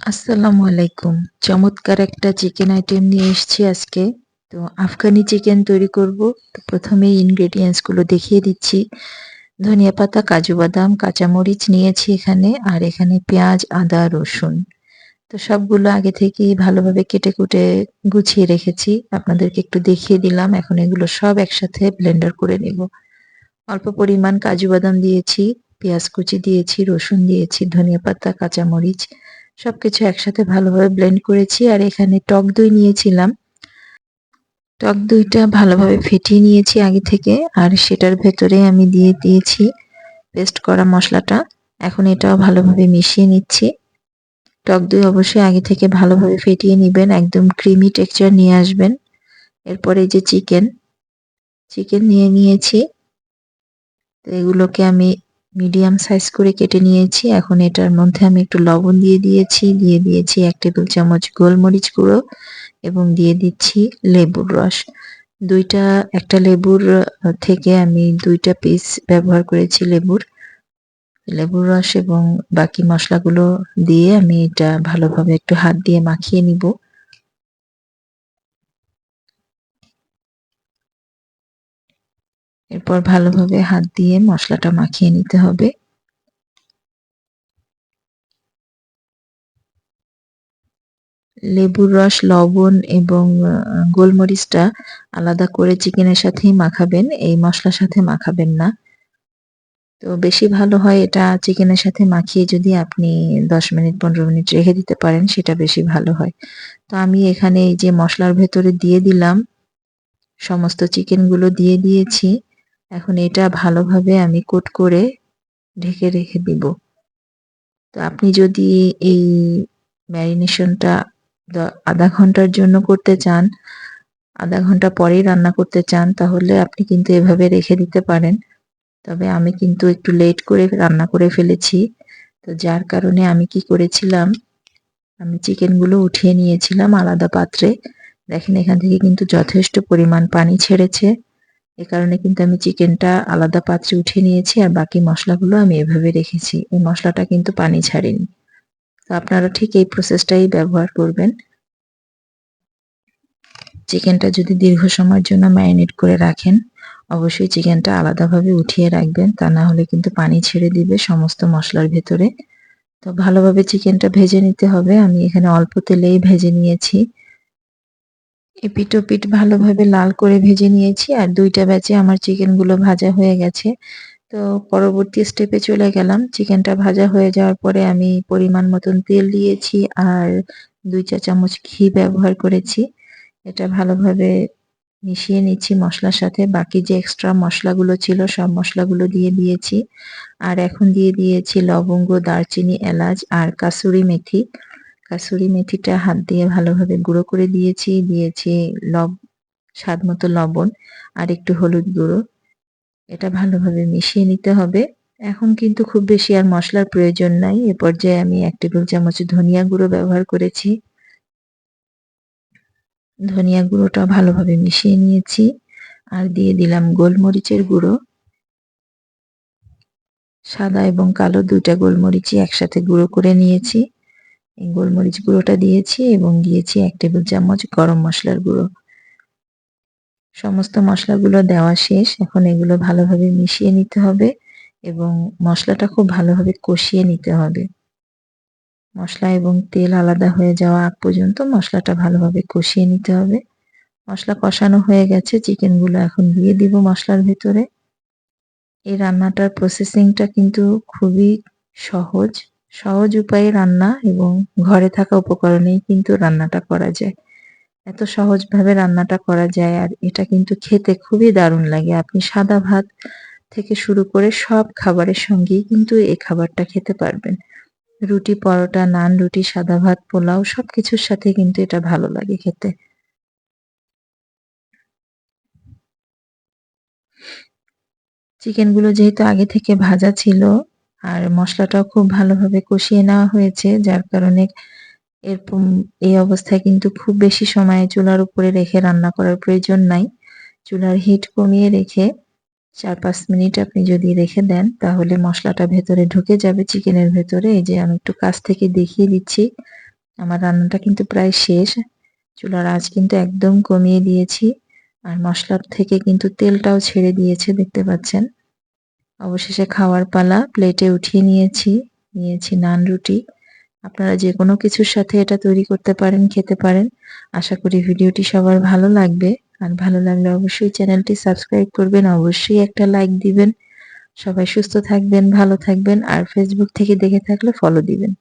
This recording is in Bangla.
আসসালামু আলাইকুম। চমৎকার একটা চিকেন আইটেম নিয়ে এসেছি আজকে। তো আফগানি চিকেন তৈরি করব। তো প্রথমেই ইনগ্রেডিয়েন্টসগুলো দেখিয়ে দিচ্ছি। ধনিয়া পাতা, কাজু বাদাম, কাঁচামরিচ নিয়েছি এখানে, আর এখানে পেঁয়াজ, আদা, রসুন। তো সবগুলো আগে থেকেই ভালোভাবে কেটে কুটে গুছিয়ে রেখেছি। আপনাদেরকে একটু দেখিয়ে দিলাম। এখন এগুলো সব একসাথে ব্লেন্ডার করে নেব। অল্প পরিমাণ কাজু বাদাম দিয়েছি, পেঁয়াজ কুচি দিয়েছি, রসুন দিয়েছি, ধনিয়া পাতা, কাঁচামরিচ সবকিছু একসাথে ভালোভাবে ব্লেন্ড করেছি আর এখানে টক দই নিয়েছিলাম। টক দইটা ভালোভাবে ফেটিয়ে নিয়েছি আগে থেকে আর সেটার ভেতরে আমি দিয়ে দিয়েছি পেস্ট করা মশলাটা। এখন এটাও ভালোভাবে মিশিয়ে নিচ্ছি। টক দই অবশ্যই আগে থেকে ভালোভাবে ফেটিয়ে নেবেন, একদম ক্রিমি টেক্সচার নিয়ে আসবেন। এরপরে যে চিকেন চিকেন নিয়ে নিয়েছি। তো এগুলোকে আমি মিডিয়াম সাইজ করে কেটে নিয়েছি। এখন এটার মধ্যে আমি একটু লবণ দিয়ে দিয়েছি। দিয়ে দিয়েছি এক টেবিল চামচ গোলমরিচ গুঁড়ো এবং দিয়ে দিচ্ছি লেবুর রস। দুইটা, একটা লেবুর থেকে আমি দুইটা পিস ব্যবহার করেছি লেবুর। লেবুর রস এবং বাকি মশলাগুলো দিয়ে আমি এটা ভালোভাবে একটু হাত দিয়ে মাখিয়ে নিব। এরপর ভালোভাবে হাত দিয়ে মশলাটা মাখিয়ে নিতে হবে। লেবুর রস, লবণ এবং গোলমরিচটা আলাদা করে চিকেনের সাথেই মাখাবেন, এই মশলার সাথে মাখাবেন না। তো বেশি ভালো হয় এটা চিকেনের সাথে মাখিয়ে যদি আপনি দশ মিনিট, পনেরো মিনিট রেখে দিতে পারেন, সেটা বেশি ভালো হয়। তো আমি এখানে এই যে মশলার ভেতরে দিয়ে দিলাম, সমস্ত চিকেনগুলো দিয়ে দিয়েছি। এখন এটা ভালোভাবে আমি কোট করে ঢেকে রেখে দিব। তো আপনি যদি এই ম্যারিনেশনটা আধা ঘণ্টার জন্য করতে চান, আধা ঘণ্টা পরেই রান্না করতে চান, তাহলে আপনি কিন্তু এভাবে রেখে দিতে পারেন। তবে আমি কিন্তু একটু লেট করে রান্না করে ফেলেছি। তো যার কারণে আমি কি করেছিলাম, আমি চিকেনগুলো উঠিয়ে নিয়েছিলাম আলাদা পাত্রে। দেখেন এখান থেকে কিন্তু যথেষ্ট পরিমাণ পানি ছেড়েছে। এ কারণে কিন্তু আমি চিকেনটা আলাদা পাত্রে উঠিয়ে নিয়েছি আর বাকি মশলাগুলো আমি এভাবে রেখেছি। এই মশলাটা কিন্তু পানি ছাড়েনি। তো আপনারা ঠিক এই প্রসেসটাই ব্যবহার করবেন। চিকেনটা যদি দীর্ঘ সময়ের জন্য ম্যারিনেট করে রাখেন, অবশ্যই চিকেনটা আলাদাভাবে উঠিয়ে রাখবেন। তা না হলে কিন্তু পানি ছেড়ে দিবে সমস্ত মশলার ভেতরে। তো ভালোভাবে চিকেনটা ভেজে নিতে হবে। আমি এখানে অল্প তেলেই ভেজে নিয়েছি। এপিট ওপিট ভালোভাবে লাল করে ভেজে নিয়েছি আর দুইটা ব্যাচে আমার চিকেনগুলো ভাজা হয়ে গেছে। তো পরবর্তী স্টেপে চলে গেলাম। চিকেনটা ভাজা হয়ে যাওয়ার পরে আমি পরিমাণ মতন তেল দিয়েছি আর দুই চা চামচ ঘি ব্যবহার করেছি। এটা ভালোভাবে মিশিয়ে নিচ্ছি মশলার সাথে। বাকি যে এক্সট্রা মশলাগুলো ছিল সব মশলাগুলো দিয়ে দিয়েছি। আর এখন দিয়ে দিয়েছি লবঙ্গ, দারচিনি, এলাচ আর কাসুরি মেথি। কাসুরি মেথিটা হাত দিয়ে ভালোভাবে গুঁড়ো করে দিয়েছি দিয়েছি লব, স্বাদ মতো লবণ আর একটু হলুদ গুঁড়ো। এটা ভালোভাবে মিশিয়ে নিতে হবে। এখন কিন্তু খুব বেশি আর মশলার প্রয়োজন নাই। এ পর্যায়ে আমি এক টেবিল চামচ ধনিয়া গুঁড়ো ব্যবহার করেছি। ধনিয়া গুঁড়োটা ভালোভাবে মিশিয়ে নিয়েছি আর দিয়ে দিলাম গোলমরিচের গুঁড়ো। সাদা এবং কালো দুইটা গোলমরিচই একসাথে গুঁড়ো করে নিয়েছি। গোলমরিচ গুঁড়োটা দিয়েছি এবং দিয়েছি এক টেবিল চামচ গরম মশলার গুঁড়ো। সমস্ত মশলাগুলো দেওয়া শেষ। এখন এগুলো ভালোভাবে মিশিয়ে নিতে হবে এবং মশলাটা খুব ভালোভাবে কষিয়ে নিতে হবে। মশলা এবং তেল আলাদা হয়ে যাওয়া আগ পর্যন্ত মশলাটা ভালোভাবে কষিয়ে নিতে হবে। মশলা কষানো হয়ে গেছে। চিকেনগুলো এখন দিয়ে দিব মশলার ভেতরে। এই রান্নাটার প্রসেসিংটা কিন্তু খুবই সহজ। সহজ উপায়ে রান্না এবং ঘরে থাকা উপকরণেই কিন্তু রান্নাটা করা যায়। এত সহজভাবে রান্নাটা করা যায় আর এটা কিন্তু খেতে খুবই দারুণ লাগে। আপনি সাদা ভাত থেকে শুরু করে সব খাবারের সঙ্গেই কিন্তু এই খাবারটা খেতে পারবেন। রুটি পরোটা, নান রুটি, সাদা ভাত, পোলাও সব কিছুর সাথে কিন্তু এটা ভালো লাগে খেতে। চিকেনগুলো যেহেতু আগে থেকে ভাজা ছিল আর মশলাটাও খুব ভালোভাবে কষিয়ে নেওয়া হয়েছে, যার কারণে এরকম, এই অবস্থায় কিন্তু খুব বেশি সময় চুলার উপরে রেখে রান্না করার প্রয়োজন নাই। চুলার হিট কমিয়ে রেখে চার পাঁচ মিনিট আপনি যদি রেখে দেন, তাহলে মশলাটা ভেতরে ঢুকে যাবে চিকেনের ভেতরে। এই যে আমি একটু কাছ থেকে দেখিয়ে দিচ্ছি, আমার রান্নাটা কিন্তু প্রায় শেষ। চুলার আঁচ কিন্তু একদম কমিয়ে দিয়েছি, আর মশলার থেকে কিন্তু তেলটাও ছেড়ে দিয়েছে, দেখতে পাচ্ছেন। অবশেষে খাওয়ার পালা প্লেটে উঠিয়ে নিয়েছি নিয়েছি নান রুটি। আপনারা যে কোনো কিছুর সাথে এটা তৈরি করতে পারেন, খেতে পারেন। আশা করি ভিডিওটি সবার ভালো লাগবে। আর ভালো লাগলে অবশ্যই চ্যানেলটি সাবস্ক্রাইব করবেন, অবশ্যই একটা লাইক দিবেন। সবাই সুস্থ থাকবেন, ভালো থাকবেন, আর ফেসবুক থেকে দেখে থাকলে ফলো দিবেন।